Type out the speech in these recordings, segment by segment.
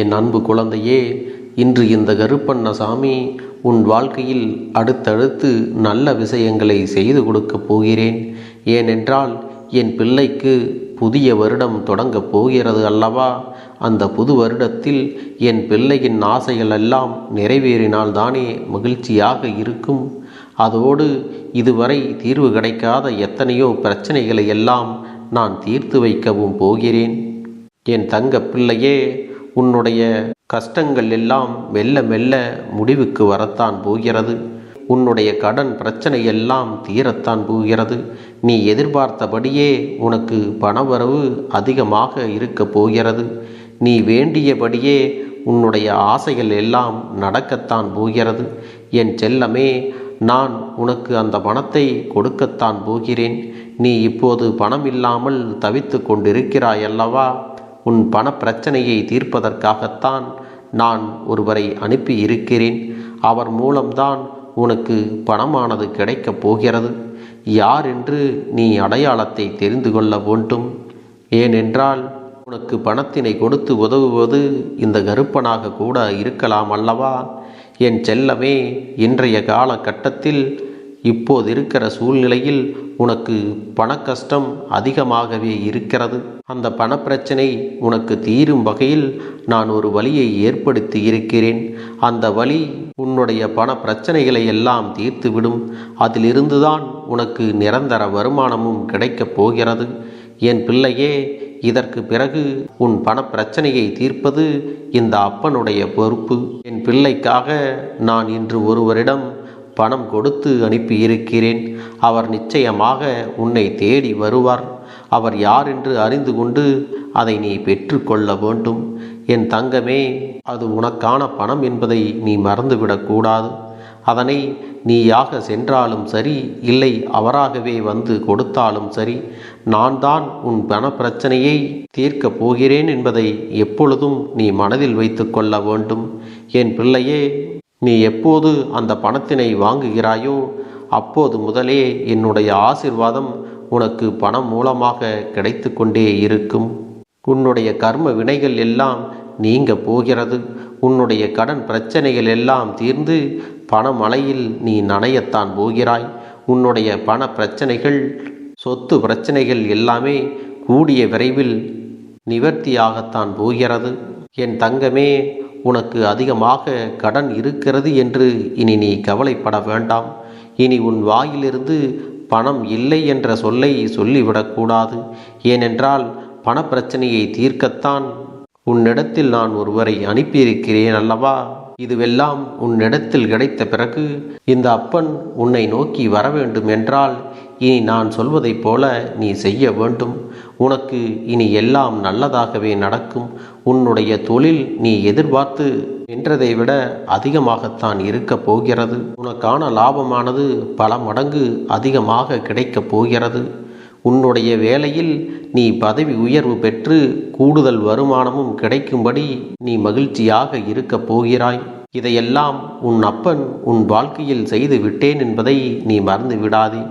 என் அன்பு குழந்தையே இன்று இந்த கருப்பண்ணசாமி உன் வாழ்க்கையில் அடுத்தடுத்து நல்ல விஷயங்களை செய்து கொடுக்கப் போகிறேன். ஏனென்றால் என் பிள்ளைக்கு புதிய வருடம் தொடங்கப் போகிறது அல்லவா? அந்த புது வருடத்தில் என் பிள்ளையின் ஆசைகள் எல்லாம் நிறைவேறினால்தானே மகிழ்ச்சியாக இருக்கும். அதோடு இதுவரை தீர்வு கிடைக்காத எத்தனையோ பிரச்சனைகளை எல்லாம் நான் தீர்த்து வைக்கவும் போகிறேன். என் தங்க பிள்ளையே உன்னுடைய கஷ்டங்கள் எல்லாம் மெல்ல மெல்ல முடிவுக்கு வரத்தான் போகிறது. உன்னுடைய கடன் பிரச்சனை எல்லாம் தீரத்தான் போகிறது. நீ எதிர்பார்த்தபடியே உனக்கு பணவரவு அதிகமாக இருக்கப் போகிறது. நீ வேண்டியபடியே உன்னுடைய ஆசைகள் எல்லாம் நடக்கத்தான் போகிறது. என் செல்லமே நான் உனக்கு அந்த பணத்தை கொடுக்கத்தான் போகிறேன். நீ இப்போது பணம் இல்லாமல் தவித்து கொண்டிருக்கிறாயல்லவா? உன் பண பிரச்சனையை தீர்ப்பதற்காகத்தான் நான் ஒருவரை அனுப்பி இருக்கிறேன் அவர் மூலம்தான் உனக்கு பணமானது கிடைக்கப் போகிறது. யார் என்று நீ அடையாளத்தை தெரிந்து கொள்ள வேண்டும். ஏனென்றால் உனக்கு பணத்தினை கொடுத்து உதவுவது இந்த கருப்பனாக கூட இருக்கலாம் அல்லவா? என் செல்லமே இன்றைய காலகட்டத்தில் இப்போது இருக்கிற சூழ்நிலையில் உனக்கு பணக்கஷ்டம் அதிகமாகவே இருக்கிறது. அந்த பணப்பிரச்சனை உனக்கு தீரும் வகையில் நான் ஒரு வழியை ஏற்படுத்தி இருக்கிறேன். அந்த வழி உன்னுடைய பண பிரச்சனைகளை எல்லாம் தீர்த்துவிடும். அதிலிருந்துதான் உனக்கு நிரந்தர வருமானமும் கிடைக்கப் போகிறது. என் பிள்ளையே இதற்கு பிறகு உன் பண பிரச்சனையை தீர்ப்பது இந்த அப்பனுடைய பொறுப்பு. என் பிள்ளைக்காக நான் இன்று ஒருவரிடம் பணம் கொடுத்து அனுப்பியிருக்கிறேன். அவர் நிச்சயமாக உன்னை தேடி வருவார். அவர் யார் என்று அறிந்து கொண்டு அதை நீ பெற்றுக்கொள்ள வேண்டும். என் தங்கமே அது உனக்கான பணம் என்பதை நீ மறந்துவிடக்கூடாது அதனை நீயாக சென்றாலும் சரி இல்லை அவராகவே வந்து கொடுத்தாலும் சரி நான் தான் உன் பண பிரச்சனையை தீர்க்கப் போகிறேன் என்பதை எப்பொழுதும் நீ மனதில் வைத்து கொள்ள வேண்டும். என் பிள்ளையே நீ எப்போது அந்த பணத்தினை வாங்குகிறாயோ அப்போது முதலே என்னுடைய ஆசிர்வாதம் உனக்கு பணம் மூலமாக கிடைத்து கொண்டே இருக்கும். உன்னுடைய கர்ம வினைகள் எல்லாம் நீங்க போகிறது. உன்னுடைய கடன் பிரச்சனைகள் எல்லாம் தீர்ந்து பணமலையில் நீ நனையத்தான் போகிறாய். உன்னுடைய பண பிரச்சனைகள் சொத்து பிரச்சனைகள் எல்லாமே கூடிய விரைவில் நிவர்த்தியாகத்தான் போகிறது. என் தங்கமே உனக்கு அதிகமாக கடன் இருக்கிறது என்று இனி நீ கவலைப்பட வேண்டாம். இனி உன் வாயிலிருந்து பணம் இல்லை என்ற சொல்லை சொல்லிவிடக்கூடாது. ஏனென்றால் பணப்பிரச்சனையை தீர்க்கத்தான் உன்னிடத்தில் நான் ஒருவரை அனுப்பியிருக்கிறேன் அல்லவா? இதுவெல்லாம் உன்னிடத்தில் கிடைத்த பிறகு இந்த அப்பன் உன்னை நோக்கி வர வேண்டும் என்றால் இனி நான் சொல்வதைப் போல நீ செய்ய வேண்டும். உனக்கு இனி எல்லாம் நல்லதாகவே நடக்கும். உன்னுடைய தொழில் நீ எதிர்பார்த்து என்றதை விட அதிகமாகத்தான் இருக்கப் போகிறது. உனக்கான லாபமானது பல மடங்கு அதிகமாக கிடைக்கப் போகிறது. உன்னுடைய வேலையில் நீ பதவி உயர்வு பெற்று கூடுதல் வருமானமும் கிடைக்கும்படி நீ மகிழ்ச்சியாக இருக்கப் போகிறாய். இதையெல்லாம் உன் அப்பன் உன் வாழ்க்கையில் செய்து விட்டேன் என்பதை நீ மறந்து விடாதே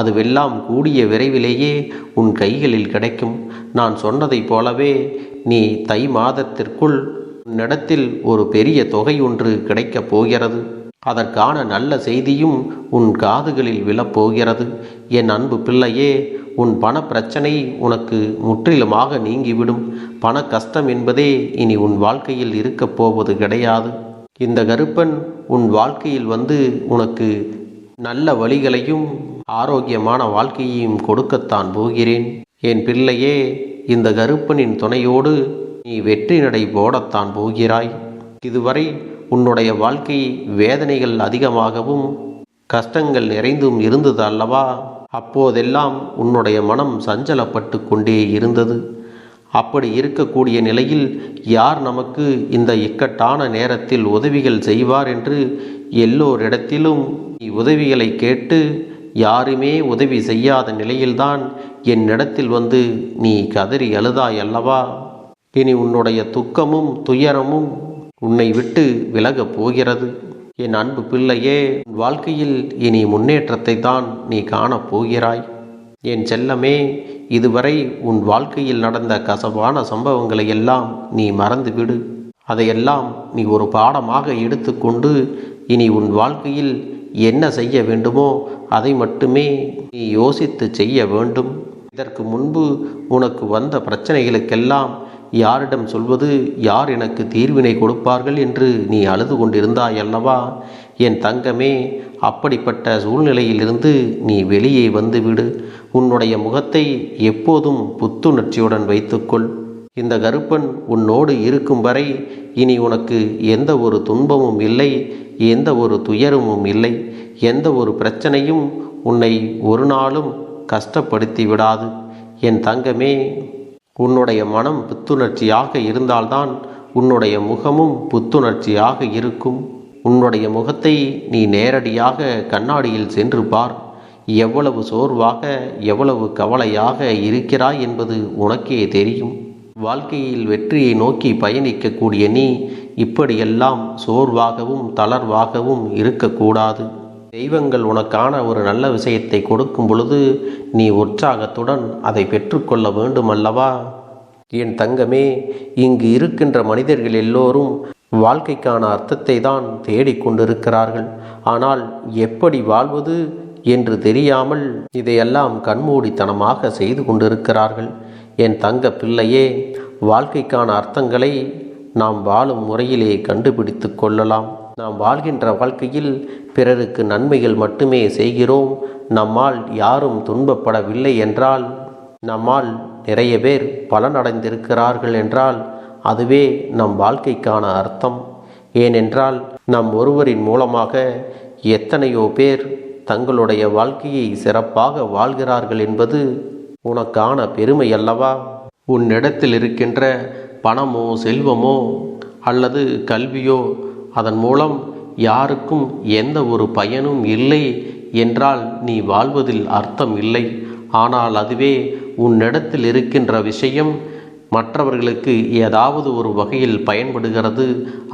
அதுவெல்லாம் கூடிய விரைவிலேயே உன் கைகளில் கிடைக்கும். நான் சொன்னதைப் போலவே நீ தை மாதத்திற்குள் உன்னிடத்தில் ஒரு பெரிய தொகை ஒன்று கிடைக்கப் போகிறது. அதற்கான நல்ல செய்தியும் உன் காதுகளில் விழப்போகிறது என் அன்பு பிள்ளையே உன் பண பிரச்சனை உனக்கு முற்றிலுமாக நீங்கிவிடும். பண கஷ்டம் என்பதே இனி உன் வாழ்க்கையில் இருக்கப் போவது கிடையாது. இந்த கருப்பன் உன் வாழ்க்கையில் வந்து உனக்கு நல்ல வழிகளையும் ஆரோக்கியமான வாழ்க்கையையும் கொடுக்கத்தான் போகிறேன். என் பிள்ளையே இந்த கருப்பனின் துணையோடு நீ வெற்றி நடை போடத்தான் போகிறாய். இதுவரை உன்னுடைய வாழ்க்கை வேதனைகள் அதிகமாகவும் கஷ்டங்கள் நிறைந்தும் இருந்தது அல்லவா? அப்போதெல்லாம் உன்னுடைய மனம் சஞ்சலப்பட்டு கொண்டே இருந்தது. அப்படி இருக்கக்கூடிய நிலையில் யார் நமக்கு இந்த இக்கட்டான நேரத்தில் உதவிகள் செய்வார் என்று எல்லோரிடத்திலும் நீ உதவிகளை கேட்டு யாருமே உதவி செய்யாத நிலையில்தான் என்னிடத்தில் வந்து நீ கதறி அழுதாய் அல்லவா? இனி உன்னுடைய துக்கமும் துயரமும் உன்னை விட்டு விலகப் போகிறது. என் அன்பு பிள்ளையே உன் வாழ்க்கையில் இனி முன்னேற்றத்தை தான் நீ காணப் போகிறாய். என் செல்லமே இதுவரை உன் வாழ்க்கையில் நடந்த கசப்பான சம்பவங்களை எல்லாம் நீ மறந்துவிடு. அதையெல்லாம் நீ ஒரு பாடமாக எடுத்துக்கொண்டு இனி உன் வாழ்க்கையில் என்ன செய்ய வேண்டுமோ அதை மட்டுமே நீ யோசித்து செய்ய வேண்டும். இதற்கு முன்பு உனக்கு வந்த பிரச்சனைகளுக்கெல்லாம் யாரிடம் சொல்வது யார் எனக்கு தீர்வினை கொடுப்பார்கள் என்று நீ அழுது கொண்டிருந்தாய் அல்லவா? என் தங்கமே அப்படிப்பட்ட சூழ்நிலையிலிருந்து நீ வெளியே வந்துவிடு. உன்னுடைய முகத்தை எப்போதும் புத்துணர்ச்சியுடன் வைத்துக்கொள். இந்த கருப்பன் உன்னோடு இருக்கும் வரை இனி உனக்கு எந்த ஒரு துன்பமும் இல்லை எந்த ஒரு துயரமும் இல்லை. எந்த ஒரு பிரச்சனையும் உன்னை ஒரு நாளும் கஷ்டப்படுத்தி விடாது. என் தங்கமே உன்னுடைய மனம் புத்துணர்ச்சியாக இருந்தால்தான் உன்னுடைய முகமும் புத்துணர்ச்சியாக இருக்கும். உன்னுடைய முகத்தை நீ நேரடியாக கண்ணாடியில் சென்று பார். எவ்வளவு சோர்வாக எவ்வளவு கவலையாக இருக்கிறாய் என்பது உனக்கே தெரியும். வாழ்க்கையில் வெற்றியை நோக்கி பயணிக்கக்கூடிய நீ இப்படியெல்லாம் சோர்வாகவும் தளர்வாகவும் இருக்கக்கூடாது. தெய்வங்கள் உனக்கான ஒரு நல்ல விஷயத்தை கொடுக்கும் பொழுது நீ உற்சாகத்துடன் அதை பெற்றுக்கொள்ள வேண்டுமல்லவா? என் தங்கமே இங்கு இருக்கின்ற மனிதர்கள் எல்லோரும் வாழ்க்கைக்கான அர்த்தத்தை தான் தேடிக்கொண்டிருக்கிறார்கள் ஆனால் எப்படி வாழ்வது என்று தெரியாமல் இதையெல்லாம் கண்மூடித்தனமாக செய்து கொண்டிருக்கிறார்கள். என் தங்க பிள்ளையே வாழ்க்கைக்கான அர்த்தங்களை நாம் வாழும் முறையிலே கண்டுபிடித்து கொள்ளலாம். நாம் வாழ்கின்ற வாழ்க்கையில் பிறருக்கு நன்மைகள் மட்டுமே செய்கிறோம். நம்மால் யாரும் துன்பப்படவில்லை என்றால் நம்மால் நிறைய பேர் பலனடைந்திருக்கிறார்கள் என்றால் அதுவே நம் வாழ்க்கைக்கான அர்த்தம். ஏனென்றால் நம் ஒருவரின் மூலமாக எத்தனையோ பேர் தங்களுடைய வாழ்க்கையை சிறப்பாக வாழ்கிறார்கள் என்பது உனக்கான பெருமை அல்லவா? உன்னிடத்தில் இருக்கின்ற பணமோ செல்வமோ அல்லது கல்வியோ அதன் மூலம் யாருக்கும் எந்த ஒரு பயனும் இல்லை என்றால் நீ வாழ்வதில் அர்த்தம் இல்லை. ஆனால் அதுவே உன்னிடத்தில் இருக்கின்ற விஷயம். மற்றவர்களுக்கு ஏதாவது ஒரு வகையில் பயன்படுகிறது.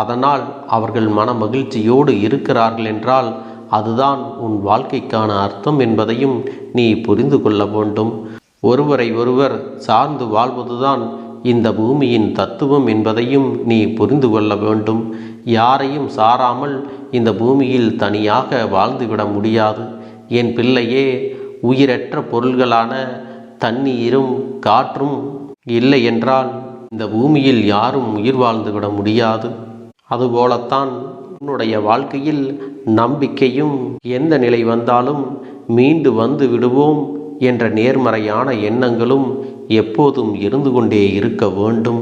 அதனால் அவர்கள் மன மகிழ்ச்சியோடு இருக்கிறார்கள் என்றால் அதுதான் உன் வாழ்க்கைக்கான அர்த்தம் என்பதையும் நீ புரிந்து கொள்ள வேண்டும். ஒருவரை ஒருவர் சார்ந்து வாழ்வதுதான் இந்த பூமியின் தத்துவம் என்பதையும் நீ புரிந்து கொள்ள வேண்டும். யாரையும் சாராமல் இந்த பூமியில் தனியாக வாழ்ந்துவிட முடியாது. என் பிள்ளையே உயிரற்ற பொருள்களான தண்ணீரும் காற்றும் இல்லை என்றால் இந்த பூமியில் யாரும் உயிர் வாழ்ந்துவிட முடியாது. அதுபோலத்தான் உன்னுடைய வாழ்க்கையில் நம்பிக்கையும் எந்த நிலை வந்தாலும் மீண்டு வந்து விடுவோம். என்ற நேர்மறையான எண்ணங்களும் எப்போதும் இருந்து கொண்டே இருக்க வேண்டும்.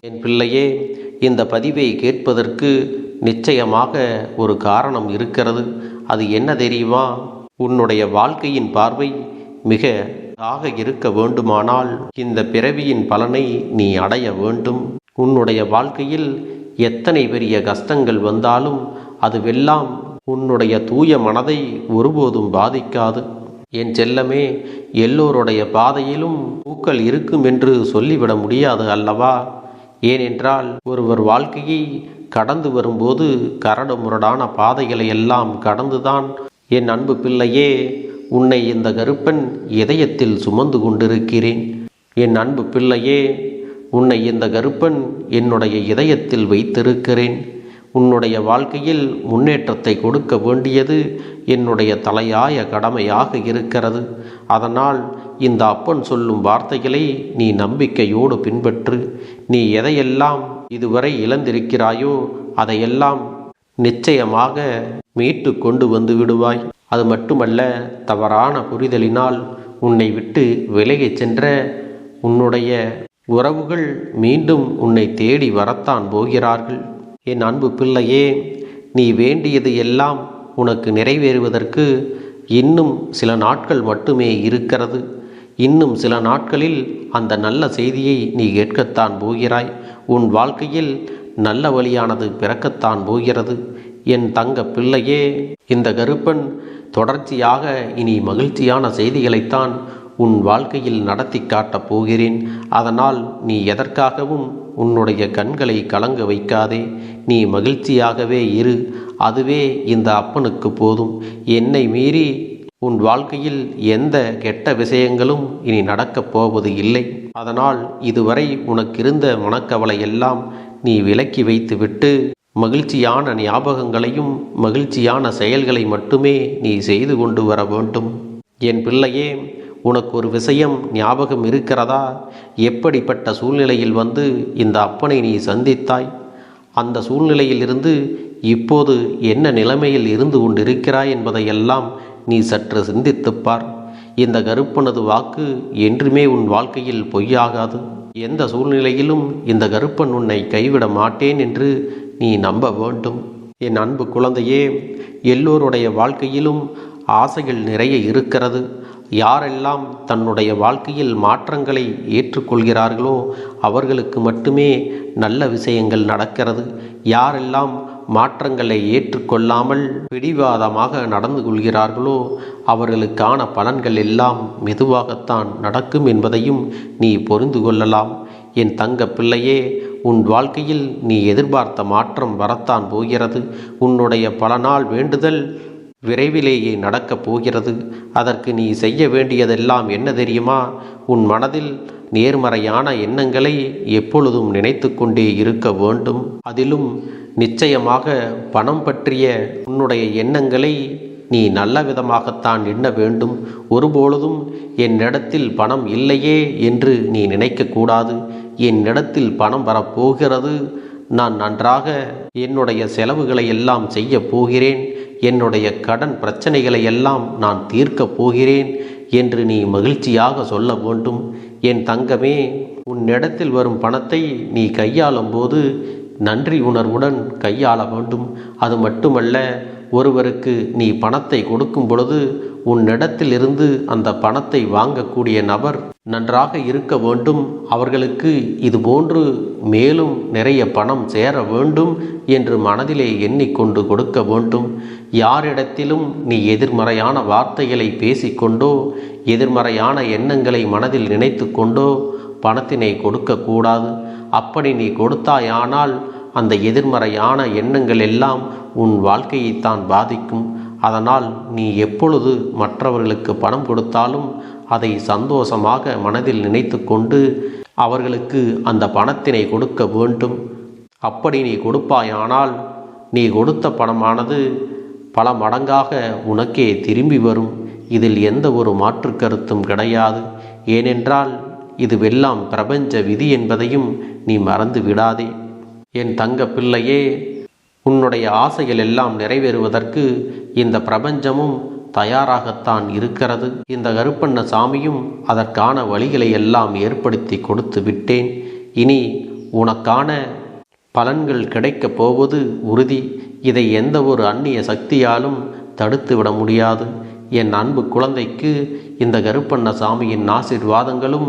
என் பிள்ளையே இந்த பதிவை கேட்பதற்கு நிச்சயமாக ஒரு காரணம் இருக்கிறது. அது என்ன தெரியுமா? உன்னுடைய வாழ்க்கையின் பார்வை மிக ஆக இருக்க வேண்டுமானால் இந்த பிறவியின் பலனை நீ அடைய வேண்டும். உன்னுடைய வாழ்க்கையில் எத்தனை பெரிய கஷ்டங்கள் வந்தாலும் அதுவெல்லாம் உன்னுடைய தூய மனதை ஒருபோதும் பாதிக்காது. என் செல்லமே எல்லோருடைய பாதையிலும் பூக்கள் இருக்கும் என்று சொல்லிவிட முடியாது அல்லவா? ஏனென்றால் ஒருவர் வாழ்க்கையை கடந்து வரும்போது கரடு முரடான பாதைகளை எல்லாம் கடந்துதான் என் அன்பு பிள்ளையே உன்னை இந்த கருப்பன் இதயத்தில் சுமந்து கொண்டிருக்கிறேன். என் அன்பு பிள்ளையே உன்னை இந்த கருப்பன் என்னுடைய இதயத்தில் வைத்திருக்கிறேன். உன்னுடைய வாழ்க்கையில் முன்னேற்றத்தை கொடுக்க வேண்டியது என்னுடைய தலையாய கடமையாக இருக்கிறது. அதனால் இந்த அப்பன் சொல்லும் வார்த்தைகளை நீ நம்பிக்கையோடு பின்பற்று. நீ எதையெல்லாம் இதுவரை இழந்திருக்கிறாயோ அதையெல்லாம் நிச்சயமாக மீட்டு கொண்டு வந்து விடுவாய். அது மட்டுமல்ல தவறான புரிதலினால் உன்னை விட்டு விலகிச் சென்ற உன்னுடைய உறவுகள் மீண்டும் உன்னை தேடி வரத்தான் போகிறார்கள். என் அன்பு பிள்ளையே நீ வேண்டியது எல்லாம் உனக்கு நிறைவேறுவதற்கு இன்னும் சில நாட்கள் மட்டுமே இருக்கிறது. இன்னும் சில நாட்களில் அந்த நல்ல செய்தியை நீ கேட்கத்தான் போகிறாய். உன் வாழ்க்கையில் நல்ல வழியானது பிறக்கத்தான் போகிறது. என் தங்க பிள்ளையே இந்த கருப்பன் தொடர்ச்சியாக இனி மகிழ்ச்சியான செய்திகளைத்தான் உன் வாழ்க்கையில் நடத்தி காட்டப் போகிறேன். அதனால் நீ எதற்காகவும் உன்னுடைய கண்களை கலங்க வைக்காதே. நீ மகிழ்ச்சியாகவே இரு. அதுவே இந்த அப்பனுக்கு போதும். என்னை மீறி உன் வாழ்க்கையில் எந்த கெட்ட விஷயங்களும் இனி நடக்கப் போவது இல்லை. அதனால் இதுவரை உனக்கிருந்த மனக்கவலை எல்லாம் நீ விலக்கி வைத்துவிட்டு மகிழ்ச்சியான ஞாபகங்களையும் மகிழ்ச்சியான செயல்களை மட்டுமே நீ செய்து கொண்டு வர வேண்டும். என் பிள்ளையே உனக்கு ஒரு விஷயம் ஞாபகம் இருக்கிறதா? எப்படிப்பட்ட சூழ்நிலையில் வந்து இந்த அப்பனை நீ சந்தித்தாய்? அந்த சூழ்நிலையிலிருந்து இப்போது என்ன நிலைமையில் இருந்து கொண்டிருக்கிறாய் என்பதையெல்லாம் நீ சற்று சிந்தித்துப்பார் இந்த கருப்பனது வாக்கு என்றுமே உன் வாழ்க்கையில் பொய்யாகாது. எந்த சூழ்நிலையிலும் இந்த கருப்பன் உன்னை கைவிட மாட்டேன் என்று நீ நம்ப வேண்டும். என் அன்பு குழந்தையே எல்லோருடைய வாழ்க்கையிலும் ஆசைகள் நிறைய இருக்கிறது. யாரெல்லாம் தன்னுடைய வாழ்க்கையில் மாற்றங்களை ஏற்றுக்கொள்கிறார்களோ அவர்களுக்கு மட்டுமே நல்ல விஷயங்கள் நடக்கிறது. யாரெல்லாம் மாற்றங்களை ஏற்றுக்கொள்ளாமல் பிடிவாதமாக நடந்து கொள்கிறார்களோ அவர்களுக்கான பலன்கள் எல்லாம் மெதுவாகத்தான் நடக்கும் என்பதையும் நீ புரிந்து கொள்ளலாம். என் தங்க பிள்ளையே உன் வாழ்க்கையில் நீ எதிர்பார்த்த மாற்றம் வரத்தான் போகிறது. உன்னுடைய பல நாள் வேண்டுதல் விரைவிலேயே நடக்கப் போகிறது. அதற்கு நீ செய்ய வேண்டியதெல்லாம் என்ன தெரியுமா? உன் மனதில் நேர்மறையான எண்ணங்களை எப்பொழுதும் நினைத்து கொண்டே இருக்க வேண்டும். அதிலும் நிச்சயமாக பணம் பற்றிய உன்னுடைய எண்ணங்களை நீ நல்ல விதமாகத்தான் எண்ண வேண்டும். ஒருபொழுதும் என்னிடத்தில் பணம் இல்லையே என்று நீ நினைக்கக்கூடாது என்னிடத்தில் பணம் வரப்போகிறது. நான் நன்றாக என்னுடைய செலவுகளை எல்லாம் செய்ய போகிறேன். என்னுடைய கடன் பிரச்சனைகளை எல்லாம் நான் தீர்க்கப் போகிறேன் என்று நீ மகிழ்ச்சியாக சொல்ல வேண்டும். என் தங்கமே உன்னிடத்தில் வரும் பணத்தை நீ கையாளும் போது நன்றி உணர்வுடன் கையாள வேண்டும். அது மட்டுமல்ல ஒருவருக்கு நீ பணத்தை கொடுக்கும் பொழுது உன்னிடத்திலிருந்து அந்த பணத்தை வாங்கக்கூடிய நபர் நன்றாக இருக்க வேண்டும். அவர்களுக்கு இதுபோன்று மேலும் நிறைய பணம் சேர வேண்டும் என்று மனதிலே எண்ணிக்கொண்டு கொடுக்க வேண்டும். யாரிடத்திலும் நீ எதிர்மறையான வார்த்தைகளை பேசிக்கொண்டோ எதிர்மறையான எண்ணங்களை மனதில் நினைத்து கொண்டோ பணத்தினை கொடுக்கக்கூடாது. அப்படி நீ கொடுத்தாயானால் அந்த எதிர்மறையான எண்ணங்கள் எல்லாம் உன் வாழ்க்கையைத்தான் பாதிக்கும். அதனால் நீ எப்பொழுது மற்றவர்களுக்கு பணம் கொடுத்தாலும் அதை சந்தோஷமாக மனதில் நினைத்து கொண்டு அவர்களுக்கு அந்த பணத்தினை கொடுக்க வேண்டும். அப்படி நீ கொடுப்பாயானால் நீ கொடுத்த பணமானது பல மடங்காக உனக்கே திரும்பி வரும். இதில் எந்த ஒரு மாற்று கருத்தும் கிடையாது. ஏனென்றால் இதுவெல்லாம் பிரபஞ்ச விதி என்பதையும் நீ மறந்து விடாதே. என் தங்க பிள்ளையே உன்னுடைய ஆசைகள் எல்லாம் நிறைவேறுவதற்கு இந்த பிரபஞ்சமும் தயாராகத்தான் இருக்கிறது. இந்த கருப்பண்ண சாமியும் அதற்கான வழிகளை எல்லாம் ஏற்படுத்தி கொடுத்து விட்டேன். இனி உனக்கான பலன்கள் கிடைக்கப் போவது உறுதி. இதை எந்த ஒரு அந்நிய சக்தியாலும் தடுத்து விட முடியாது. என் அன்பு குழந்தைக்கு இந்த கருப்பண்ண சாமியின் ஆசிர்வாதங்களும்